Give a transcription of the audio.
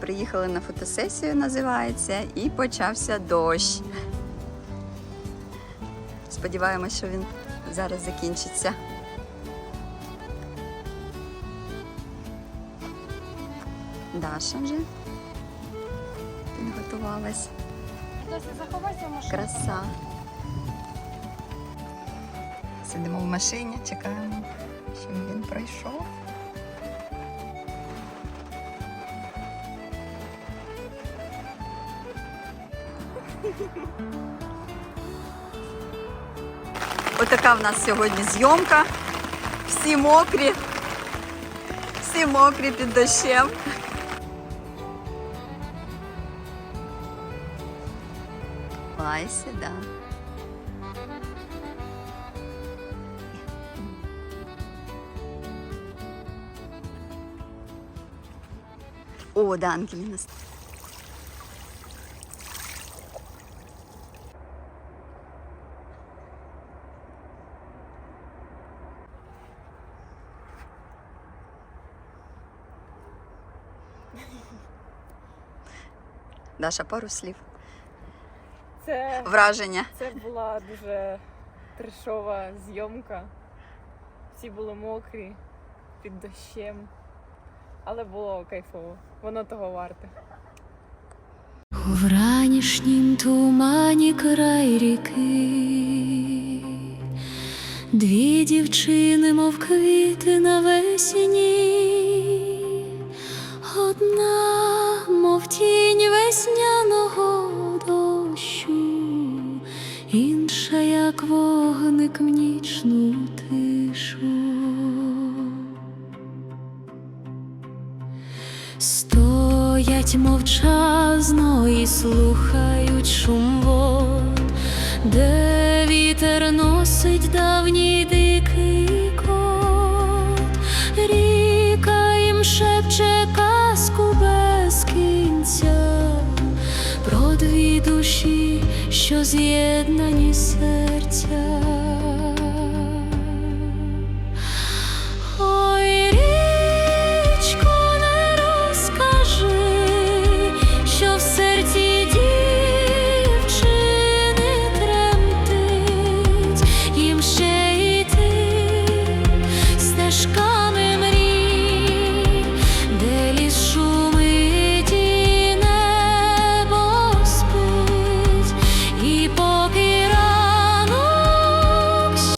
Приїхали на фотосесію, називається, і почався дощ. Сподіваємось, що він зараз закінчиться. Даша вже підготувалась. Краса. Сидимо в машині, чекаємо, щоб він пройшов. Отака в нас сьогодні зйомка. Всі мокрі. Всі мокрі під дощем. Лайся, да. О, да, Ангеліна. Даша, пару слів. Це, Враження. це була дуже трешова зйомка. Всі були мокрі під дощем. Але було кайфово. Воно того варте. У вранішнім тумані край ріки, дві дівчини, мов квіти навесні, тінь весняного дощу, інша, як вогник в нічну тишу. Стоять мовчазно і слухають шум вод, де вітер носить давній дикий кот, ріка їм шепче дві душі, що з'єднані.